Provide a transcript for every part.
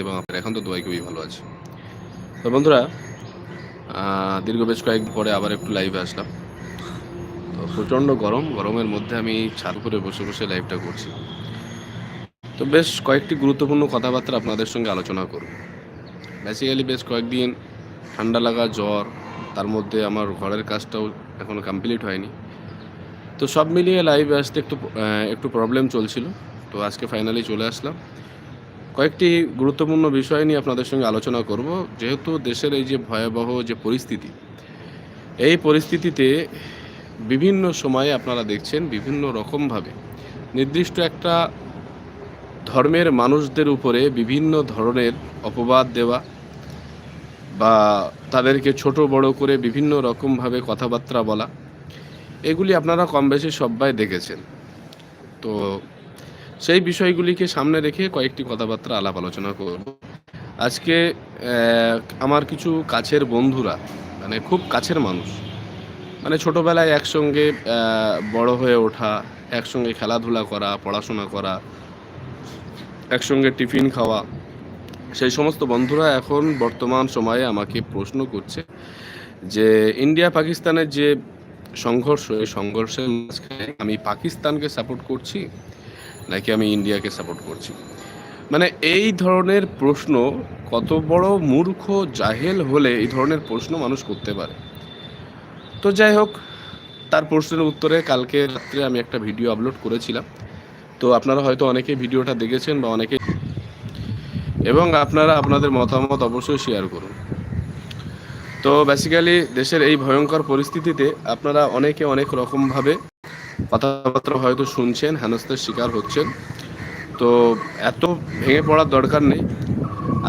এবং আপনার এখন তো দোয়াই খুবই ভালো আছে। তো বন্ধুরা দীর্ঘ বেশ কয়েক পরে আবার একটু লাইভে আসলাম। তো প্রচণ্ড গরম গরমের মধ্যে আমি ছাদ করে বসে বসে লাইভটা করছি। তো বেশ কয়েকটি গুরুত্বপূর্ণ কথাবার্তা আপনাদের সঙ্গে আলোচনা করব। বেসিক্যালি বেশ কয়েকদিন ঠান্ডা লাগা জ্বর তার মধ্যে আমার ঘরের কাজটাও এখনও কমপ্লিট হয়নি। তো সব মিলিয়ে লাইভে আসতে একটু একটু প্রবলেম চলছিল। তো আজকে ফাইনালি চলে আসলাম। কয়েকটি গুরুত্বপূর্ণ বিষয় নিয়ে আপনাদের সঙ্গে আলোচনা করব। যেহেতু দেশের এই যে ভয়াবহ যে পরিস্থিতি, এই পরিস্থিতিতে বিভিন্ন সময়ে আপনারা দেখছেন বিভিন্ন রকমভাবে নির্দিষ্ট একটা ধর্মের মানুষদের উপরে বিভিন্ন ধরনের অপবাদ দেওয়া বা তাদেরকে ছোট বড় করে বিভিন্ন রকমভাবে কথাবার্তা বলা, এগুলি আপনারা কম বেশি সবাই দেখেছেন। তো সেই বিষয়গুলিকে সামনে রেখে কয়েকটি কথাবার্তা আলাপ আলোচনা করব। আজকে আমার কিছু কাছের বন্ধুরা মানে খুব কাছের মানুষ মানে ছোটোবেলায় একসঙ্গে বড় হয়ে ওঠা, একসঙ্গে খেলাধুলা করা, পড়াশোনা করা, একসঙ্গে টিফিন খাওয়া, সেই সমস্ত বন্ধুরা এখন বর্তমান সময়ে আমাকে প্রশ্ন করছে যে, ইন্ডিয়া পাকিস্তানের যে সংঘর্ষ, এই সংঘর্ষের মাঝখানে আমি পাকিস্তানকে সাপোর্ট করছি? নাকি আমি ইন্ডিয়াকে সাপোর্ট করছি? মানে এই ধরনের প্রশ্ন কত বড় মূর্খ জাহেল হলে এই ধরনের প্রশ্ন মানুষ করতে পারে? তো যাই হোক, তার প্রশ্নের উত্তরে কালকে রাত্রে আমি একটা ভিডিও আপলোড করেছিলাম। তো আপনারা হয়তো অনেকে ভিডিওটা দেখেছেন বা অনেকে এবং আপনারা আপনাদের মতামত অবশ্যই শেয়ার করুন। তো বেসিক্যালি দেশের এই ভয়ঙ্কর পরিস্থিতিতে আপনারা অনেকে অনেক রকমভাবে কথাবার্তা হয়তো শুনছেন, হেনস্থার শিকার হচ্ছেন। তো এত ভেঙে পড়ার দরকার নেই।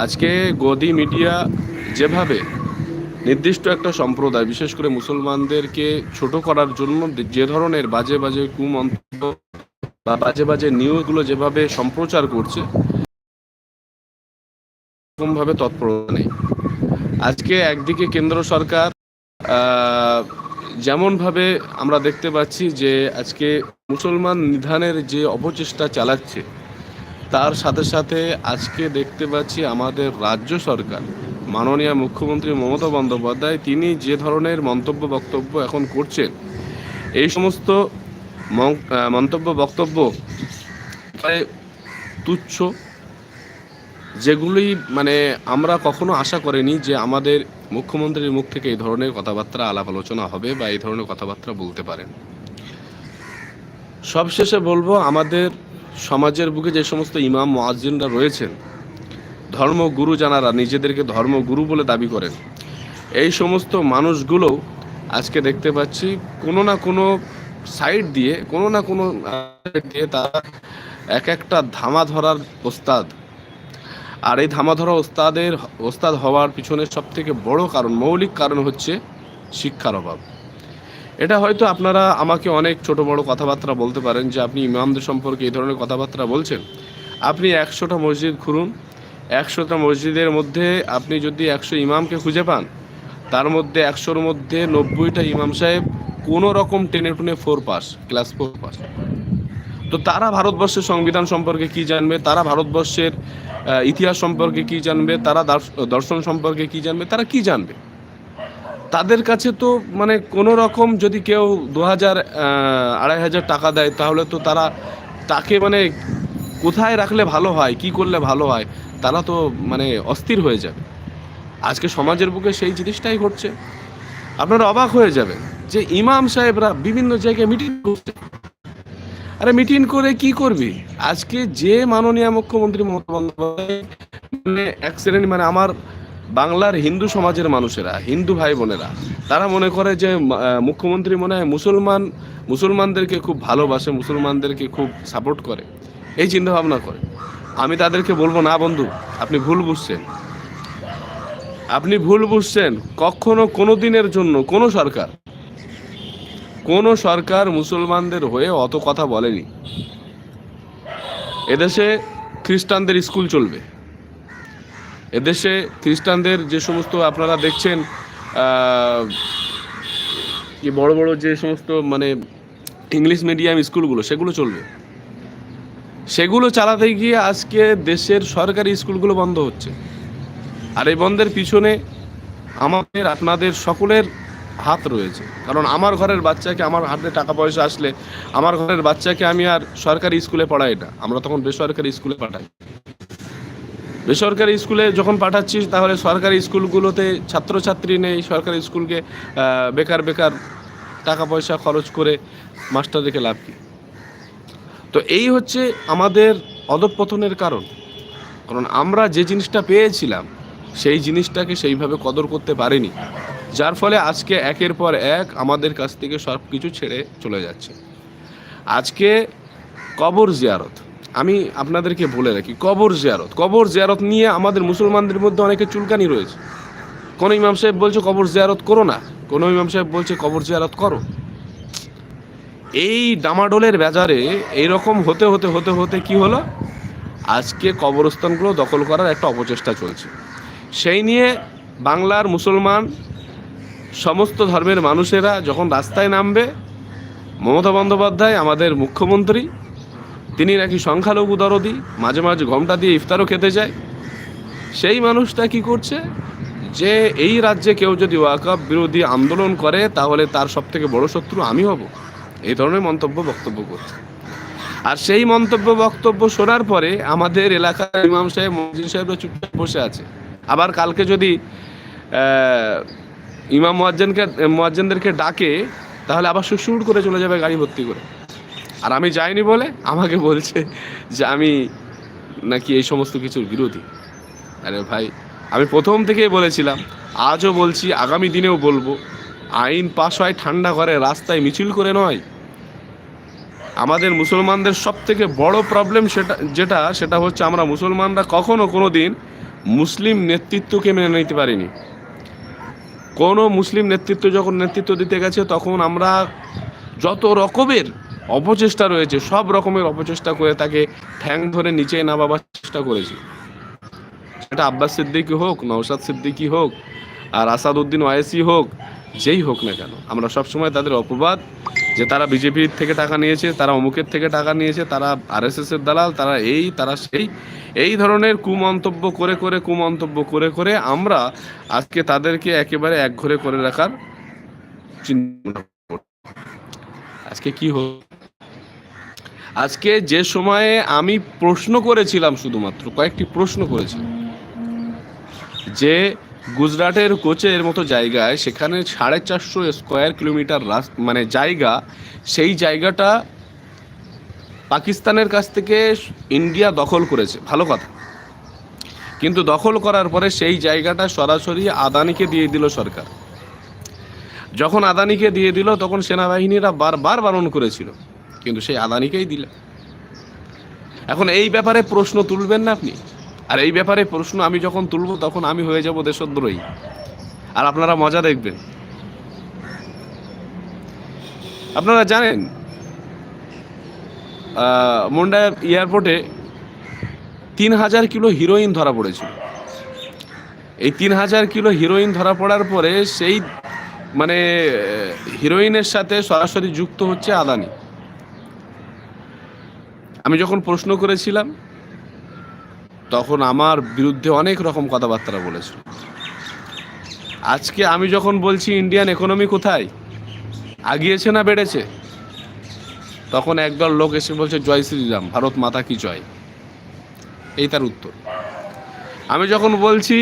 আজকে গদি মিডিয়া যেভাবে নির্দিষ্ট একটা সম্প্রদায়, বিশেষ করে মুসলমানদেরকে ছোট করার জন্য যে ধরনের বাজে বাজে কুমন্তব্য বা বাজে বাজে নিউজগুলো যেভাবে সম্প্রচার করছে তৎপরতা নেই। আজকে একদিকে কেন্দ্র সরকার যেমনভাবে আমরা দেখতে পাচ্ছি যে আজকে মুসলমান নিধানের যে অপচেষ্টা চালাচ্ছে, তার সাথে সাথে আজকে দেখতে পাচ্ছি আমাদের রাজ্য সরকার, মাননীয় মুখ্যমন্ত্রী মমতা বন্দ্যোপাধ্যায়, তিনি যে ধরনের মন্তব্য বক্তব্য এখন করছেন, এই সমস্ত মন্তব্য বক্তব্য তুচ্ছ, যেগুলি মানে আমরা কখনো আশা করিনি যে আমাদের মুখ্যমন্ত্রীর মুখ থেকে এই ধরনের কথাবার্তা আলাপ আলোচনা হবে বা এই ধরনের কথাবার্তা বলতে পারেন। সবশেষে বলব, আমাদের সমাজের বুকে যে সমস্ত ইমাম, মোয়াজ্জিনরা রয়েছেন, ধর্মগুরু জানারা নিজেদেরকে ধর্মগুরু বলে দাবি করেন, এই সমস্ত মানুষগুলো আজকে দেখতে পাচ্ছি কোনো না কোনো সাইড দিয়ে, কোনো না কোনো দিয়ে তারা এক একটা ধামা ধরার ওস্তাদ। আর এই ধামা ধরা ওস্তাদের, ওস্তাদ হওয়ার পিছনে সব থেকে বড় কারণ, মৌলিক কারণ হচ্ছে শিক্ষার অভাব। এটা হয়তো আপনারা আমাকে অনেক ছোট বড় কথাবার্তা বলতে পারেন যে আপনি ইমামদের সম্পর্কে এই ধরনের কথাবার্তা বলছেন। আপনি একশোটা মসজিদ ঘুরুন, একশোটা মসজিদের মধ্যে আপনি যদি একশো ইমামকে খুঁজে পান, তার মধ্যে একশোর মধ্যে নব্বইটা ইমাম সাহেব কোনো রকম টেনে টুনে four pass class four pass তো তারা ভারতবর্ষের সংবিধান সম্পর্কে কি জানবে? তারা ভারতবর্ষের ইতিহাস সম্পর্কে কি জানবে? তারা দার্শ- দর্শন সম্পর্কে কি জানবে? তারা কি জানবে? তাদের কাছে তো মানে কোনো রকম যদি কেউ দু হাজার আড়াই হাজার টাকা দেয়, তাহলে তো তারা তাকে মানে কোথায় রাখলে ভালো হয়, কি করলে ভালো হয়, তারা তো মানে অস্থির হয়ে যাবে। আজকে সমাজের বুকে সেই জিনিসটাই ঘটছে। আপনারা অবাক হয়ে যাবেন যে ইমাম সাহেবরা বিভিন্ন জায়গায় মিটিং করছে। আরে মিটিং করে কি করবি? আজকে যে মাননীয় মুখ্যমন্ত্রী মমতা বন্দ্যোপাধ্যায় মানে মানে আমার বাংলার হিন্দু সমাজের মানুষেরা, হিন্দু ভাই বোনেরা, তারা মনে করে যে মুখ্যমন্ত্রী মনে হয় মুসলমান, মুসলমানদেরকে খুব ভালোবাসে, মুসলমানদেরকে খুব সাপোর্ট করে। এই চিন্তা ভাবনা করে। আমি তাদেরকে বলব, না বন্ধু, আপনি ভুল বুঝছেন। আপনি ভুল বুঝছেন। কখনো কোনো দিনের জন্য কোনো সরকার কোনো সরকার মুসলমানদের হয়ে অত কথা বলেনি। এদেশে খ্রিস্টানদের স্কুল চলবে। এদেশে খ্রিস্টানদের যে সমস্ত আপনারা দেখছেন কি বড় বড় যে সমস্ত মানে ইংলিশ মিডিয়াম স্কুলগুলো, সেগুলো চলবে। সেগুলো চালাতে গিয়ে আজকে দেশের সরকারি স্কুলগুলো বন্ধ হচ্ছে। আর এই বন্ধের পিছনে আমাদের, আপনাদের সকলের হাত রয়েছে। কারণ আমার ঘরের বাচ্চাকে, আমার হাতে টাকা পয়সা আসলে আমার ঘরের বাচ্চাকে আমি আর সরকারি স্কুলে পড়াই না। আমরা তখন বেসরকারি স্কুলে পাঠাই। বেসরকারি স্কুলে যখন পাঠাচ্ছি তাহলে সরকারি স্কুলগুলোতে ছাত্রছাত্রী নেই। সরকারি স্কুলকে বেকার বেকার টাকা পয়সা খরচ করে মাস্টার লাভ কি? তো এই হচ্ছে আমাদের অধঃপতনের কারণ। কারণ আমরা যে জিনিসটা পেয়েছিলাম, সেই জিনিসটাকে সেইভাবে কদর করতে পারিনি। যার ফলে আজকে একের পর এক আমাদের কাছ থেকে সব কিছু ছেড়ে চলে যাচ্ছে। আজকে কবর জিয়ারত। আমি আপনাদেরকে বলে রাখি, কবর জিয়ারত। কবর জিয়ারত নিয়ে আমাদের মুসলমানদের মধ্যে অনেকে চুলকানি রয়েছে। কোনো ইমাম সাহেব বলছে, কবর জিয়ারত করো না। কোনো ইমাম সাহেব বলছে, কবর জিয়ারত করো। এই ডামাডোলের বাজারে এইরকম হতে হতে হতে হতে কি হলো? আজকে কবরস্থানগুলো দখল করার একটা অপচেষ্টা চলছে। সেই নিয়ে বাংলার মুসলমান সমস্ত ধর্মের মানুষেরা যখন রাস্তায় নামবে, মমতা বন্দ্যোপাধ্যায় আমাদের মুখ্যমন্ত্রী, তিনি নাকি সংখ্যালঘু দরদি, মাঝে মাঝে ঘমটা দিয়ে ইফতারও খেতে যায়। সেই মানুষটা কি করছে? যে এই রাজ্যে কেউ যদি ওয়াকাপ বিরোধী আন্দোলন করে, তাহলে তার সব থেকে বড় শত্রু আমি হব। এই ধরনের মন্তব্য বক্তব্য করছে। আর সেই মন্তব্য বক্তব্য শোনার পরে আমাদের এলাকার ইমাম সাহেব মসজিদ সাহেবরা চুপচাপ বসে আছে। আবার কালকে যদি ইমাম মোয়াজ্জেনকে, মোয়াজ্জেনদেরকে ডাকে, তাহলে আবার সুসুর করে চলে যাবে গাড়ি ভর্তি করে। আর আমি যাইনি বলে আমাকে বলছে যে আমি নাকি এই সমস্ত কিছুর বিরোধী। আরে ভাই, আমি প্রথম থেকেই বলেছিলাম, আজও বলছি, আগামী দিনেও বলব, আইন পাশ হয় ঠান্ডা করে রাস্তায় মিছিল করে নয়। আমাদের মুসলমানদের সব থেকে বড় প্রবলেম সেটা যেটা, সেটা হচ্ছে আমরা মুসলমানরা কখনো কোনো দিন মুসলিম নেতৃত্বকে মেনে নিতে পারিনি। কোনো মুসলিম নেতৃত্ব যখন নেতৃত্ব দিতে গেছে, তখন আমরা যত রকমের অপচেষ্টা রয়েছে, সব রকমের অপচেষ্টা করে তাকে ঠ্যাং ধরে নিচে নামাবার চেষ্টা করেছি। সেটা আব্বাস সিদ্দিকি হোক, নওশাদ সিদ্দিকি হোক, আর আসাদ উদ্দিন ওয়াইসি হোক, যেই হোক না কেন, আমরা সবসময় তাদের অপবাদ যে তারা বিজেপির থেকে টাকা নিয়েছে, তারা অমুকের থেকে টাকা নিয়েছে, তারা আরএসএস এর দালাল, তারা এই, তারা সেই এই ধরনের কুমন্তব্য করে করে, কুমন্তব্য করে করে আমরা আজকে তাদেরকে একেবারে একঘরে করে রাখার আজকে কি হল? আজকে যে সময়ে আমি প্রশ্ন করেছিলাম শুধুমাত্র, কয়েকটি প্রশ্ন করেছিলাম। যে গুজরাটের কোচের মতো জায়গায়, সেখানে সাড়ে চারশো স্কোয়ার কিলোমিটার রাস- মানে জায়গা, সেই জায়গাটা পাকিস্তানের কাছ থেকে ইন্ডিয়া দখল করেছে। ভালো কথা। কিন্তু দখল করার পরে সেই জায়গাটা সরাসরি আদানিকে দিয়ে দিল সরকার। যখন আদানিকে দিয়ে দিল, তখন সেনাবাহিনীরা বারবার বারণ করেছিল। কিন্তু সেই আদানিকেই দিলে। এখন এই ব্যাপারে প্রশ্ন তুলবেন না আপনি। আর এই ব্যাপারে প্রশ্ন আমি যখন তুলব, তখন আমি হয়ে যাব দেশদ্রোহী। আর আপনারা মজা দেখবেন। আপনারা জানেন মুন্ডা এয়ারপোর্টে তিন হাজার কিলো হিরোইন ধরা পড়েছিল। এই তিন হাজার কিলো হিরোইন ধরা পড়ার পরে সেই মানে হিরোইনের সাথে সরাসরি যুক্ত হচ্ছে আদানি। আমি যখন প্রশ্ন করেছিলাম, তখন আমার বিরুদ্ধে অনেক রকম কথাবার্তা বলেছিল। আজকে আমি যখন বলছি, ইন্ডিয়ান ইকোনমি কোথায়? আগিয়েছে না বেড়েছে? তখন একদল লোক এসে বলছে, জয় শ্রীরাম, ভারত মাতা কি জয়? এই তার উত্তর। আমি যখন বলছি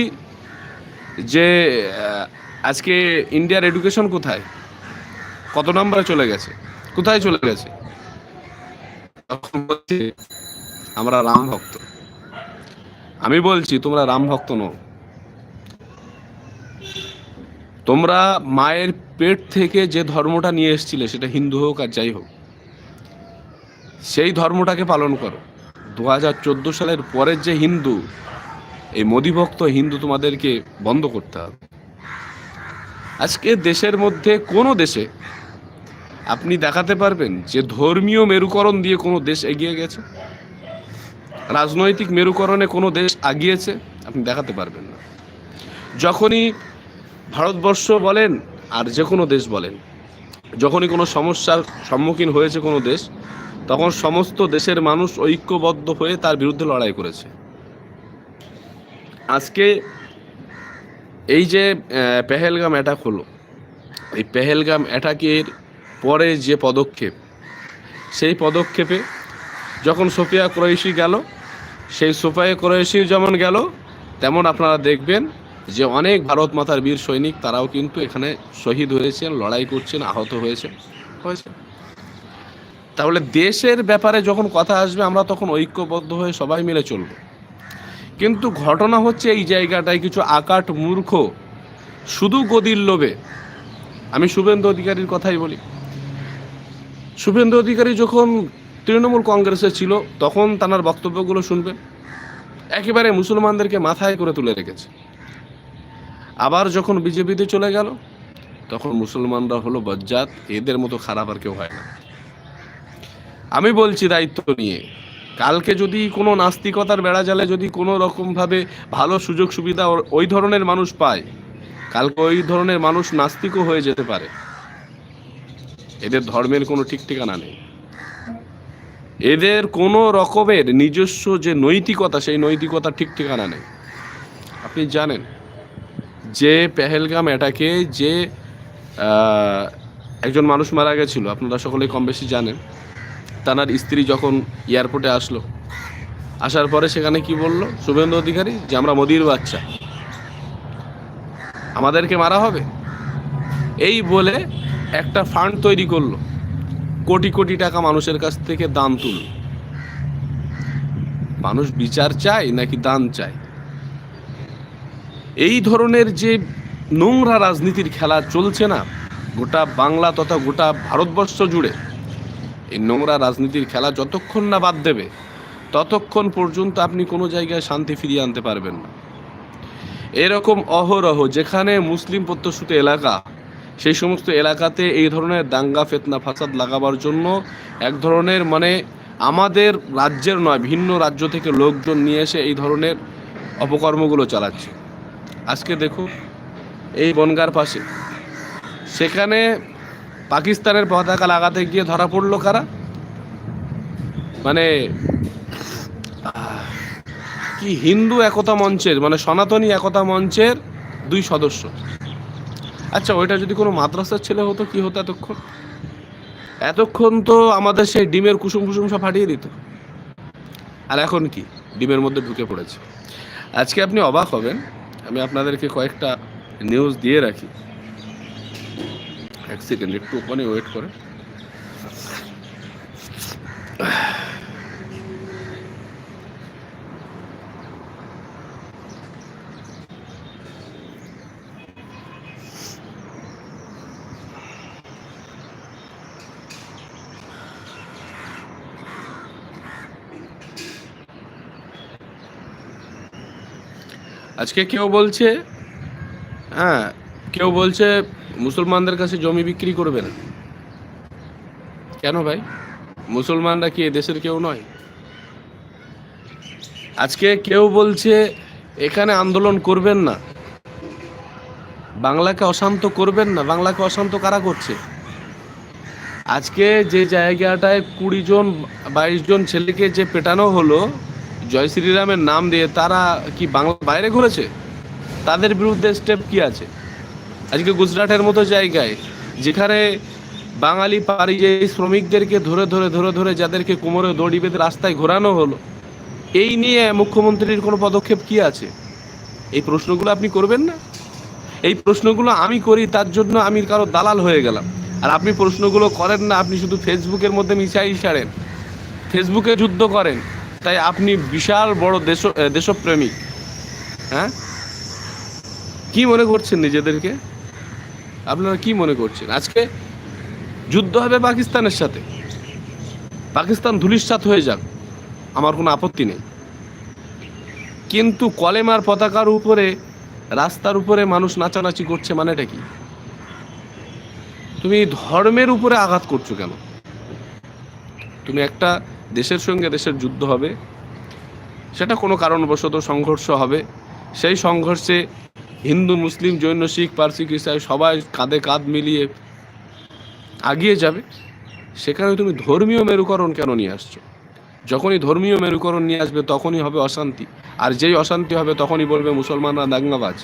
যে আজকে ইন্ডিয়ার এডুকেশন কোথায়? কত নম্বরে চলে গেছে? কোথায় চলে গেছে? তখন বলছে, আমরা রাম ভক্ত। আমি বলছি, তোমরা রাম ভক্ত নও। তোমরা মায়ের পেট থেকে যে ধর্মটা নিয়ে এসেছিলে, সেটা হিন্দু হোক আর যাই হোক সেই ধর্মটাকে পালন করো। দু হাজার চোদ্দ সালের পরের যে হিন্দু, এই মোদিভক্ত হিন্দু তোমাদেরকে বন্ধ করতে হবে। আজকে দেশের মধ্যে কোনো দেশে আপনি দেখাতে পারবেন যে ধর্মীয় মেরুকরণ দিয়ে কোনো দেশ এগিয়ে গেছে। রাজনৈতিক মেরুকরণে কোনো দেশ আগিয়েছে, আপনি দেখাতে পারবেন না। যখনই ভারতবর্ষ বলেন আর যে কোনো দেশ বলেন, যখনই কোনো সমস্যার সম্মুখীন হয়েছে কোনো দেশ তখন সমস্ত দেশের মানুষ ঐক্যবদ্ধ হয়ে তার বিরুদ্ধে লড়াই করেছে। আজকে এই যে পেহেলগাম অ্যাটাক হলো, এই পেহেলগাম অ্যাটাকের পরে যে পদক্ষেপ, সেই পদক্ষেপে যখন সোফিয়া ক্রয়েশি গেল, সেই সোফিয়া ক্রয়েশি যেমন গেল, তেমন আপনারা দেখবেন যে অনেক ভারত মাতার বীর সৈনিক তারাও কিন্তু এখানে শহীদ হয়েছেন, লড়াই করছেন, আহত হয়েছেন হয়েছে তাহলে দেশের ব্যাপারে যখন কথা আসবে, আমরা তখন ঐক্যবদ্ধ হয়ে সবাই মিলে চলব। কিন্তু ঘটনা হচ্ছে এই জায়গাটায় কিছু আকাট মূর্খ, শুধু গদির লোভে। আমি শুভেন্দু অধিকারীর কথাই বলি। শুভেন্দু অধিকারী যখন তৃণমূল কংগ্রেসে ছিল, তখন তার বক্তব্যগুলো শুনবেন। একেবারে মুসলমানদেরকে মাথায় করে তুলে রেখেছে। আবার যখন বিজেপিতে চলে গেল, তখন মুসলমানরা হলো বজ্জাত, এদের মতো খারাপ আর কেউ হয় না। আমি বলছি দায়িত্ব নিয়ে। কালকে যদি কোনো নাস্তিকতার বেড়া জালে যদি কোনো রকমভাবে ভালো সুযোগ সুবিধা ওই ধরনের মানুষ পায়, কালকে ওই ধরনের মানুষ নাস্তিকও হয়ে যেতে পারে। এদের ধর্মের কোনো ঠিক ঠিকানা নেই। এদের কোনো রকমের নিজস্ব যে নৈতিকতা, সেই নৈতিকতা ঠিক ঠিকানা নেই। আপনি জানেন, যে পেহেলগাম এটাকে যে একজন মানুষ মারা গেছিল, আপনারা সকলেই কম বেশি জানেন তার স্ত্রী যখন এয়ারপোর্টে আসলো, আসার পরে সেখানে কি বলল? শুভেন্দু অধিকারী যে আমরা মোদির বাচ্চা। আমাদেরকে মারা হবে? এই বলে একটা ফান্ড তৈরি করল। কোটি কোটি টাকা মানুষের কাছ থেকে দান তুল মানুষ বিচার চায় নাকি দান চায়? এই ধরনের যে নোংরা রাজনীতির খেলা চলছে না, গোটা বাংলা তথা গোটা ভারতবর্ষ জুড়ে এই নোংরা রাজনীতির খেলা যতক্ষণ না বাদ দেবে, ততক্ষণ পর্যন্ত আপনি কোনো জায়গায় শান্তি ফিরিয়ে আনতে পারবেন না। এরকম অহরহ যেখানে মুসলিম প্রত্যুষিত এলাকা, সেই সমস্ত এলাকাতে এই ধরনের দাঙ্গা, ফেতনা, ফাসাদ লাগাবার জন্য এক ধরনের মানে আমাদের রাজ্যের নয়, ভিন্ন রাজ্য থেকে লোকজন নিয়ে এসে এই ধরনের অপকর্মগুলো চালাচ্ছে। আজকে দেখুন, এই বনগার পাশে, সেখানে পাকিস্তানের পতাকা লাগাতে গিয়ে ধরা পড়ল কারা? মানে কি হিন্দু একতা মঞ্চের মানে সনাতনী একতা মঞ্চের দুই সদস্য। আচ্ছা ওইটা যদি কোনো মাদ্রাসার ছেলে হতো, কি হতো এতক্ষণ? এতক্ষণ তো আমাদের সেই ডিমের কুসুম কুসুম সব ফাটিয়ে দিত। আর এখন কি? ডিমের মধ্যে ঢুকে পড়েছে। আজকে আপনি অবাক হবেন, আমি আপনাদেরকে কয়েকটা নিউজ দিয়ে রাখি। এক সেকেন্ড একটু ওখানে ওয়েট করে। আজকে কেউ বলছে হ্যাঁ কেউ বলছে মুসলমানদের কাছে জমি বিক্রি করবে না কেন ভাই? মুসলমানরা কি দেশের কেউ নয়? আজকে কেউ বলছে, এখানে আন্দোলন করবেন না। বাংলাকে অশান্ত করবেন না। বাংলাকে অশান্ত কারা করছে? আজকে যে জায়গাটায় কুড়ি জন, বাইশ জন ছেলেকে যে পেটানো হলো, জয় শ্রীরামের নাম দিয়ে তারা কি বাংলা বাইরে ঘুরেছে? তাদের বিরুদ্ধে স্টেপ কি আছে? আজকে গুজরাটের মতো জায়গায় যেখানে বাঙালি পারিযায়ী শ্রমিকদেরকে ধরে ধরে ধরে ধরে যাদেরকে কোমরে দড়ি বেঁধে রাস্তায় ঘোরানো হলো, এই নিয়ে মুখ্যমন্ত্রীর কোনো পদক্ষেপ কি আছে? এই প্রশ্নগুলো আপনি করবেন না? এই প্রশ্নগুলো আমি করি, তার জন্য আমি কারও দালাল হয়ে গেলাম। আর আপনি প্রশ্নগুলো করেন না, আপনি শুধু ফেসবুকের মধ্যে মিশাই সারেন। ফেসবুকে যুদ্ধ করেন, তাই আপনি বিশাল বড় দেশ, দেশপ্রেমিক। হ্যাঁ? কি মনে করছেন নিজেদেরকে? আপনারা কি মনে করছেন? আজকে যুদ্ধ হবে পাকিস্তানের সাথে। পাকিস্তান ধুলিস্বাত হয়ে যাক, আমার কোনো আপত্তি নেই। কিন্তু কলেমার পতাকার উপরে, রাস্তার উপরে মানুষ নাচানাচি করছে মানেটা কি? তুমি ধর্মের উপরে আঘাত করছ কেন? তুমি একটা দেশের সঙ্গে দেশের যুদ্ধ হবে, সেটা কোনো কারণবশত সংঘর্ষ হবে, সেই সংঘর্ষে হিন্দু, মুসলিম, জৈন, শিখ, পার্সি, খ্রিস্টান, সবাই কাঁধে কাঁধ মিলিয়ে আগিয়ে যাবে। সেখানে তুমি ধর্মীয় মেরুকরণ কেন নিয়ে আসছো? যখনই ধর্মীয় মেরুকরণ নিয়ে আসবে, তখনই হবে অশান্তি। আর যেই অশান্তি হবে, তখনই বলবে মুসলমানরা দাঙ্গাবাজ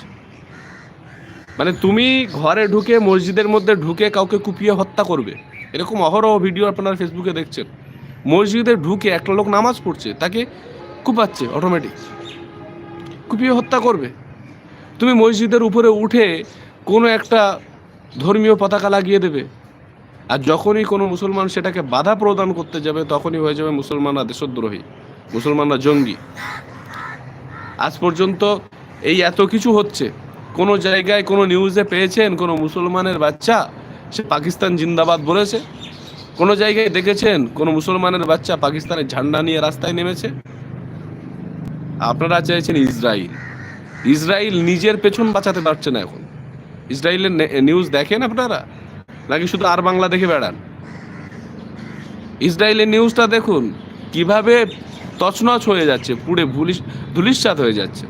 মানে তুমি ঘরে ঢুকে মসজিদের মধ্যে ঢুকে কাউকে কুপিয়ে হত্যা করবে। এরকম অহরহ ভিডিও আপনারা ফেসবুকে দেখছেন। মসজিদে ঢুকে একটা লোক নামাজ পড়ছে, তাকে কুপাচ্ছে অটোমেটিক কুপিয়ে হত্যা করবে। তুমি মসজিদের উপরে উঠে কোনো একটা ধর্মীয় পতাকা লাগিয়ে দেবে। আর যখনই কোনো মুসলমান সেটাকে বাধা প্রদান করতে যাবে, তখনই হয়ে যাবে মুসলমানরা দেশদ্রোহী, মুসলমানরা জঙ্গি। আজ পর্যন্ত এই এত কিছু হচ্ছে। কোনো জায়গায় কোনো নিউজে পেয়েছেন কোনো মুসলমানের বাচ্চা? সে পাকিস্তান জিন্দাবাদ বলেছে। কোনো জায়গায় দেখেছেন কোনো মুসলমানের বাচ্চা পাকিস্তানের ঝান্ডা নিয়ে রাস্তায় নেমেছে? আপনারা চাইছেন ইসরায়েল ইসরায়েল নিজের পেছন বাঁচাতে পারছে না এখন। ইসরায়েলের নিউজ দেখেন আপনারা? নাকি শুধু আর বাংলা দেখে বেড়ান? ইসরায়েলের নিউজটা দেখুন, কীভাবে তছনছ হয়ে যাচ্ছে, পুড়ে ভুলিস ধুলিশ্বাত হয়ে যাচ্ছে।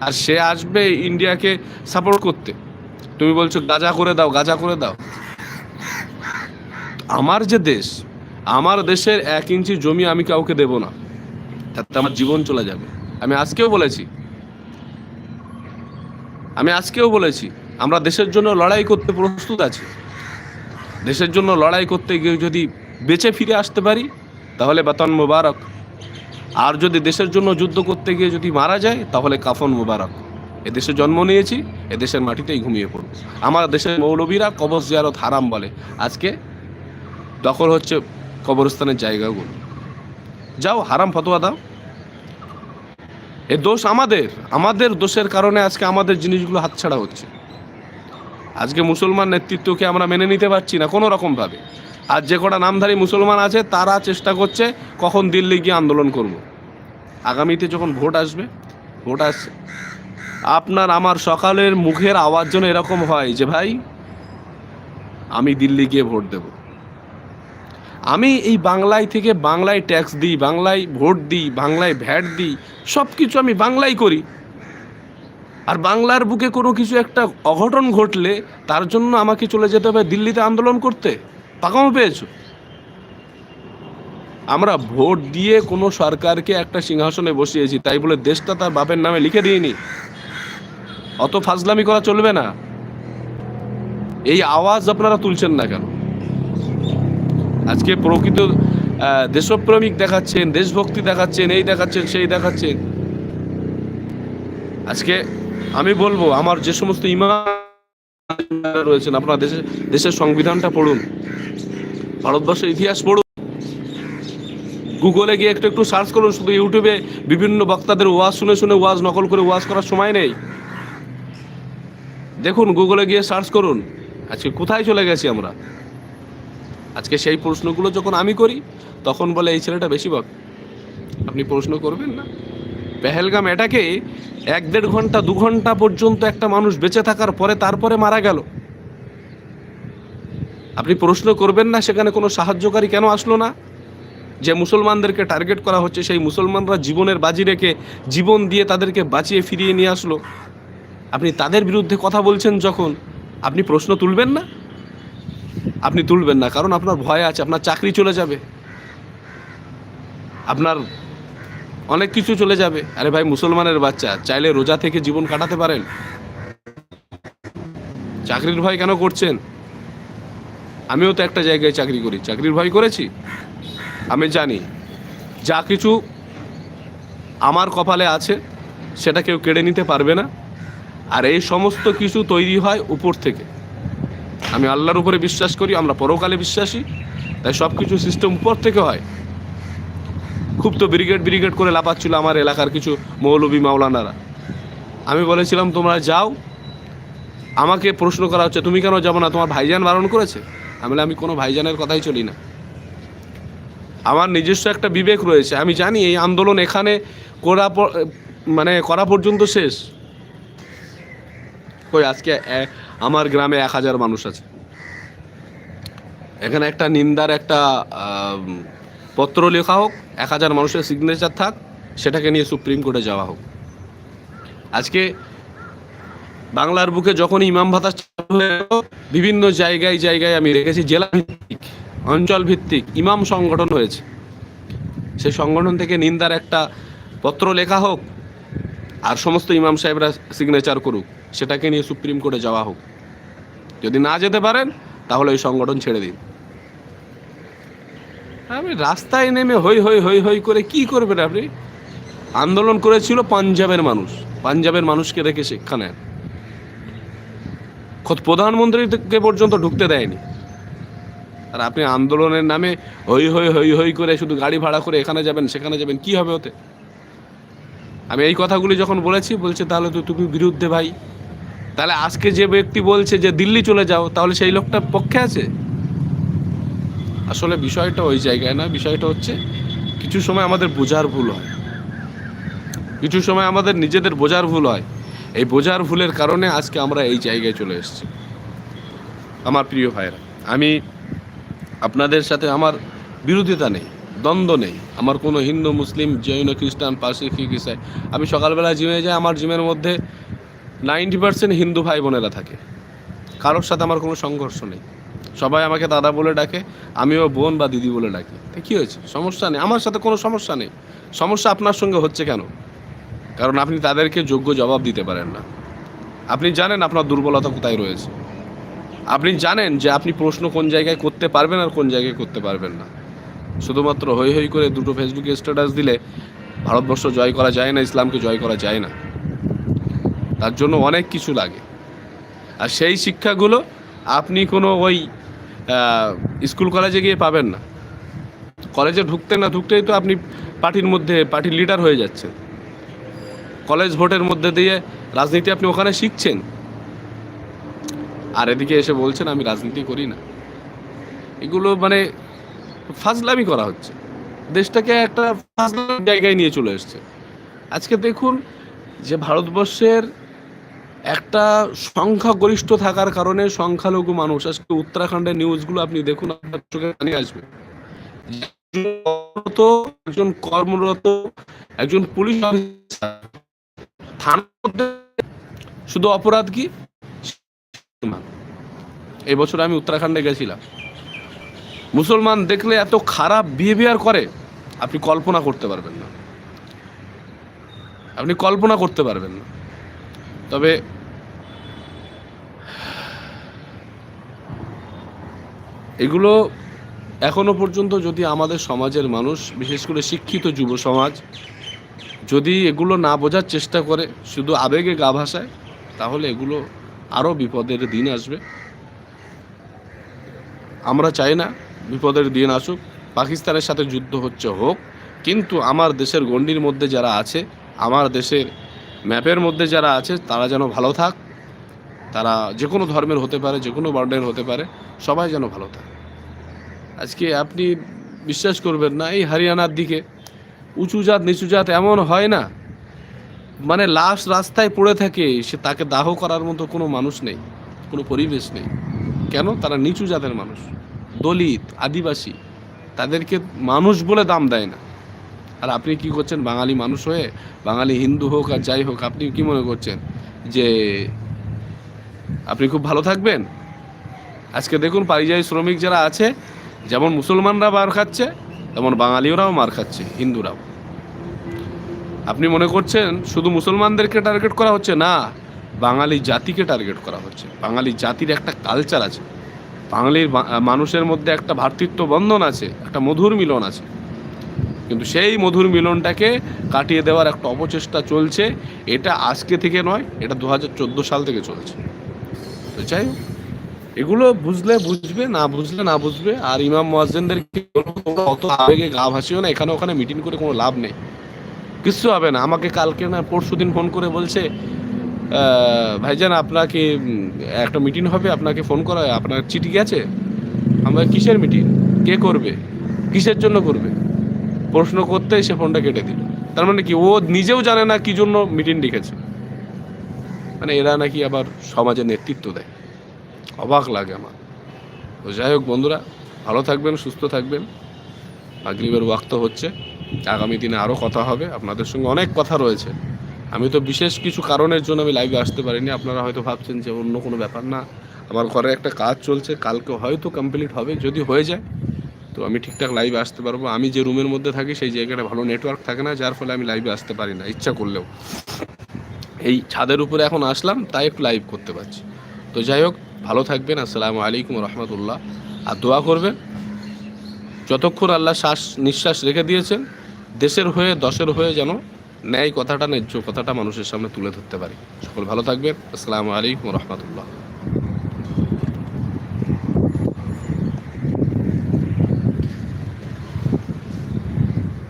আর সে আসবে ইন্ডিয়াকে সাপোর্ট করতে। তুমি বলছো, গাজা করে দাও, গাজা করে দাও। আমার যে দেশ, আমার দেশের এক ইঞ্চি জমি আমি কাউকে দেব না। তাতে আমার জীবন চলে যাবে। আমি আজকেও বলেছি আমি আজকেও বলেছি, আমরা দেশের জন্য লড়াই করতে প্রস্তুত আছি। দেশের জন্য লড়াই করতে গিয়ে যদি বেঁচে ফিরে আসতে পারি, তাহলে বেতন মোবারক। আর যদি দেশের জন্য যুদ্ধ করতে গিয়ে যদি মারা যায়, তাহলে কাফন মোবারক। এদেশে জন্ম নিয়েছি এদেশের মাটিতেই ঘুমিয়ে পড়ব। আমার দেশের মৌলবীরা কবর জিয়ারত হারাম বলে। আজকে দখল হচ্ছে কবরস্থানের জায়গাগুলো। যাও, হারাম ফতোয়া দাও। এ দোষ আমাদের আমাদের দোষের কারণে আজকে আমাদের জিনিসগুলো হাতছাড়া হচ্ছে। আজকে মুসলমান নেতৃত্বকে আমরা মেনে নিতে পারছি না কোনো রকমভাবে। আর যে কটা নামধারী মুসলমান আছে, তারা চেষ্টা করছে কখন দিল্লি গিয়ে আন্দোলন করব। আগামীতে যখন ভোট আসবে, ভোট আসছে আপনার আমার সকালের মুখের আওয়াজ যেন এরকম হয় যে, ভাই, আমি দিল্লি গিয়ে ভোট দেব। আমি এই বাংলায় থেকে বাংলায় ট্যাক্স দিই, বাংলায় ভোট দিই, বাংলায় ভ্যাট দিই সব কিছু আমি বাংলায় করি। আর বাংলার বুকে কোনো কিছু একটা অঘটন ঘটলে তার জন্য আমাকে চলে যেতে হবে দিল্লিতে আন্দোলন করতে। পাকামো পেয়েছ? আমরা ভোট দিয়ে কোনো সরকারকে একটা সিংহাসনে বসিয়েছি, তাই বলে দেশটা তার বাপের নামে লিখে দিইনি। অত ফাজলামি করা চলবে না। এই আওয়াজ আপনারা তুলছেন না কেন? আজকে প্রকৃত দেশপ্রেমিক দেখাচ্ছেন, দেশভক্তি দেখাচ্ছেন, এই দেখাচ্ছেন, সেই দেখাচ্ছেন। আজকে আমি বলব, আমার যে সমস্ত ইমান রয়েছেন, আপনারা দেশের দেশের সংবিধানটা পড়ুন। ভারতবর্ষের ইতিহাস পড়ুন। গুগলে গিয়ে একটু একটু সার্চ করুন, শুধু ইউটিউবে বিভিন্ন বক্তাদের ওয়াজ শুনে শুনে ওয়াজ নকল করে ওয়াজ করার সময় নেই। দেখুন, গুগলে গিয়ে সার্চ করুন, আজকে কোথায় চলে গেছি আমরা? আজকে সেই প্রশ্নগুলো যখন আমি করি, তখন বলে, এই ছেলেটা বেশি বক। আপনি প্রশ্ন করবেন না? পেহেলগাম এটাকে এক দেড় ঘণ্টা, দু ঘণ্টা পর্যন্ত একটা মানুষ বেঁচে থাকার পরে, তারপরে মারা গেল। আপনি প্রশ্ন করবেন না, সেখানে কোনো সাহায্যকারী কেন আসলো না? যে মুসলমানদেরকে টার্গেট করা হচ্ছে, সেই মুসলমানরা জীবনের বাজি রেখে জীবন দিয়ে তাদেরকে বাঁচিয়ে ফিরিয়ে নিয়ে আসলো। আপনি তাদের বিরুদ্ধে কথা বলছেন যখন, আপনি প্রশ্ন তুলবেন না? আপনি তুলবেন না, কারণ আপনার ভয় আছে, আপনার চাকরি চলে যাবে। আপনার অনেক কিছু চলে যাবে। আরে ভাই, মুসলমানের বাচ্চা, চাইলে রোজা থেকে জীবন কাটাতে পারেন। চাকরির ভয় কেন করছেন? আমিও তো একটা জায়গায় চাকরি করি। চাকরির ভয় করেছি? আমি জানি। যা কিছু আমার কপালে আছে, সেটা কেউ কেড়ে নিতে পারবে না। আর এই সমস্ত কিছু তৈরি হয় উপর থেকে। আমি আল্লাহর উপরে বিশ্বাস করি, আমরা পরকালে বিশ্বাসী। তাই সব কিছু সিস্টেম উপর থেকে হয়। খুব তো ব্রিগেড ব্রিগেড করে লাপাচ্ছিল আমার এলাকার কিছু মৌলবী মাওলানারা। আমি বলেছিলাম, তোমরা যাও। আমাকে প্রশ্ন করা হচ্ছে, তুমি কেন যাব না? তোমার ভাইজান বারণ করেছে? আমি আমি কোনো ভাইজানের কথাই চলি না। আমার নিজস্ব একটা বিবেক রয়েছে। আমি জানি এই আন্দোলন এখানে করা মানে করা পর্যন্ত শেষ। কই, আজকে আমার গ্রামে এক হাজার মানুষ আছে। এখানে একটা নিন্দার একটা পত্র লেখা হোক, এক হাজার মানুষের সিগনেচার থাক, সেটাকে নিয়ে সুপ্রিম কোর্টে যাওয়া হোক। আজকে বাংলার বুকে যখন ইমাম ভাতা বিভিন্ন জায়গায় জায়গায় আমি রেখেছি জেলা ভিত্তিক অঞ্চল ভিত্তিক ইমাম সংগঠন হয়েছে। সেই সংগঠন থেকে নিন্দার একটা পত্র লেখা হোক, আর সমস্ত ইমাম সাহেবরা সিগনেচার করুক, সেটাকে নিয়ে সুপ্রিম কোর্টে যাওয়া হোক। যদি না যেতে পারেন, তাহলে ওই সংগঠন ছেড়ে দিন। আপনি রাস্তায় নেমে হই হই হই হই করে কি করবেন আপনি? আন্দোলন করেছিল পাঞ্জাবের মানুষ। পাঞ্জাবের মানুষকে রেখে শিক্ষা নেন খোদ প্রধানমন্ত্রীকে পর্যন্ত ঢুকতে দেয়নি। আর আপনি আন্দোলনের নামে হই হই হই হই করে শুধু গাড়ি ভাড়া করে এখানে যাবেন, সেখানে যাবেন, কি হবে ওতে? আমি এই কথাগুলি যখন বলেছি, বলছে, তাহলে তো তুমি বিরুদ্ধে ভাই। তাহলে আজকে যে ব্যক্তি বলছে যে দিল্লি চলে যাও, তাহলে সেই লোকটা পক্ষে আছে? আসলে বিষয়টা ওই জায়গায় না বিষয়টা হচ্ছে কিছু সময় আমাদের বোঝার ভুল হয়। কিছু সময় আমাদের নিজেদের বোঝার ভুল হয়। এই বোঝার ভুলের কারণে আজকে আমরা এই জায়গায় চলে এসেছি। আমার প্রিয় ভাইয়েরা, আমি আপনাদের সাথে আমার বিরোধিতা নেই, দ্বন্দ্ব নেই। আমার কোনো হিন্দু, মুসলিম, জৈন, খ্রিস্টান, পার্সি শিখ ইসাই আমি সকালবেলা জিমে যাই, আমার জিমের মধ্যে নাইনটি পার্সেন্ট হিন্দু ভাই বোনেরা থাকে। কারোর সাথে আমার কোনো সংঘর্ষ নেই। সবাই আমাকে দাদা বলে ডাকে, আমিও বোন বা দিদি বলে ডাকি। তা কী হয়েছে? সমস্যা নেই। আমার সাথে কোনো সমস্যা নেই। সমস্যা আপনার সঙ্গে হচ্ছে কেন? কারণ আপনি তাদেরকে যোগ্য জবাব দিতে পারেন না। আপনি জানেন আপনার দুর্বলতা কোথায় রয়েছে। আপনি জানেন যে আপনি প্রশ্ন কোন জায়গায় করতে পারবেন আর কোন জায়গায় করতে পারবেন না। শুধুমাত্র হই হই করে দুটো ফেসবুকে স্ট্যাটাস দিলে ভারতবর্ষ জয় করা যায় না, ইসলামকে জয় করা যায় না। তার জন্য অনেক কিছু লাগে। আর সেই শিক্ষাগুলো আপনি কোনো ওই স্কুল কলেজে গিয়ে পাবেন না। কলেজে ঢুকতে না ঢুকতেই তো আপনি পার্টির মধ্যে, পার্টির লিডার হয়ে যাচ্ছেন। কলেজ ভোটের মধ্যে দিয়ে রাজনীতি আপনি ওখানে শিখছেন। আর এদিকে এসে বলছেন, আমি রাজনীতি করি না। এগুলো মানে ফাজলামি করা হচ্ছে। দেশটাকে একটা ফাজলামি জায়গায় নিয়ে চলে এসছে। আজকে দেখুন যে ভারতবর্ষের একটা সংখ্যাগরিষ্ঠ থাকার কারণে সংখ্যালঘু মানুষ, আজকে উত্তরাখণ্ডের নিউজগুলো আপনি দেখুন, আপনার চোখে পানি আসবে। একজন কর্মরত, একজন পুলিশ শুধু অপরাধ কি? মুসলমান। এই বছর আমি উত্তরাখণ্ডে গেছিলাম। মুসলমান দেখলে এত খারাপ বিহেভিয়ার করে, আপনি কল্পনা করতে পারবেন না। আপনি কল্পনা করতে পারবেন না। তবে এগুলো এখনও পর্যন্ত যদি আমাদের সমাজের মানুষ, বিশেষ করে শিক্ষিত যুব সমাজ, যদি এগুলো না বোঝার চেষ্টা করে, শুধু আবেগে গা ভাসায়, তাহলে এগুলো আরও বিপদের দিন আসবে। আমরা চাই না বিপদের দিন আসুক, পাকিস্তানের সাথে যুদ্ধ হচ্ছে হোক, কিন্তু আমার দেশের গণ্ডির মধ্যে যারা আছে, আমার দেশের ম্যাপের মধ্যে যারা আছে, তারা যেন ভালো থাক। তারা যে কোনো ধর্মের হতে পারে, যে কোনো বর্ণের হতে পারে, সবাই যেন ভালো থাকে। আজকে আপনি বিশ্বাস করবেন না, এই হরিয়ানার দিকে উঁচু জাত, নিচু জাত এমন হয় না। মানে লাশ রাস্তায় পড়ে থাকে, সে তাকে দাহ করার মতো কোনো মানুষ নেই, কোনো পরিবেশ নেই। কেন? তারা নিচু জাতের মানুষ, দলিত, আদিবাসী। তাদেরকে মানুষ বলে দাম দেয় না। আর আপনি কি করছেন? বাঙালি মানুষ হয়ে, বাঙালি হিন্দু হোক আর যাই হোক, আপনি কি মনে করছেন যে আপনি খুব ভালো থাকবেন? আজকে দেখুন, পারিযায়ী শ্রমিক যারা আছে, যেমন মুসলমানরা মার খাচ্ছে, তেমন বাঙালিওরাও মার খাচ্ছে, হিন্দুরাও। আপনি মনে করছেন শুধু মুসলমানদেরকে টার্গেট করা হচ্ছে? না, বাঙালি জাতিকে টার্গেট করা হচ্ছে। বাঙালি জাতির একটা কালচার আছে। বাঙালির মানুষের মধ্যে একটা ভ্রাতৃত্ব বন্ধন আছে, একটা মধুর মিলন আছে। কিন্তু সেই মধুর মিলনটাকে কাটিয়ে দেওয়ার একটা অপচেষ্টা চলছে। এটা আজকে থেকে নয় এটা দু হাজার চোদ্দ সাল থেকে চলছে। তো হোক, এগুলো বুঝলে বুঝবে না বুঝলে না বুঝবে। আর ইমাম মোয়াজ্জেনদেরকে অত আবেগে গা ভাসিও না এখানে ওখানে মিটিং করে কোনো লাভ নেই। কিচ্ছু হবে না আমাকে কালকে না পরশু দিন ফোন করে বলছে ভাইজান আপনাকে একটা মিটিং হবে আপনাকে ফোন করা আপনার চিঠি গেছে? আমরা কিসের মিটিং কে করবে? কিসের জন্য করবে? প্রশ্ন করতেই সে ফোনটা কেটে দিল। তার মানে কি, ও নিজেও জানে না কি জন্য মিটিং ডেকেছে। মানে এরা নাকি আবার সমাজে নেতৃত্ব দেয়। অবাক লাগে আমার। তো যাই হোক বন্ধুরা, ভালো থাকবেন, সুস্থ থাকবেন। মাগরিবের ওয়াক্ত হচ্ছে। আগামী দিনে আরও কথা হবে। আপনাদের সঙ্গে অনেক কথা রয়েছে। আমি তো বিশেষ কিছু কারণের জন্য আমি লাইভে আসতে পারিনি। আপনারা হয়তো ভাবছেন যে অন্য কোনো ব্যাপার না। আমার ঘরে একটা কাজ চলছে। কালকে হয়তো কমপ্লিট হবে। যদি হয়ে যায় তো আমি ঠিকঠাক লাইভে আসতে পারব। আমি যে রুমের মধ্যে থাকি, সেই জায়গাটা ভালো নেটওয়ার্ক থাকে না, যার ফলে আমি লাইভে আসতে পারি না, ইচ্ছা করলেও। এই ছাদের উপরে এখন আসলাম, তাই একটু লাইভ করতে পারছি। তো যাই হোক, ভালো থাকবেন, আসসালামু আলাইকুম রহমতুল্লাহ। আর দোয়া করবেন, যতক্ষণ আল্লাহ শ্বাস নিঃশ্বাস রেখে দিয়েছেন, দেশের হয়ে, দশের হয়ে যেন ন্যায় কথাটা, ন্যায্য কথাটা মানুষের সামনে তুলে ধরতে পারি। সকল ভালো থাকবেন, আসসালামু আলাইকুম রহমতুল্লাহ।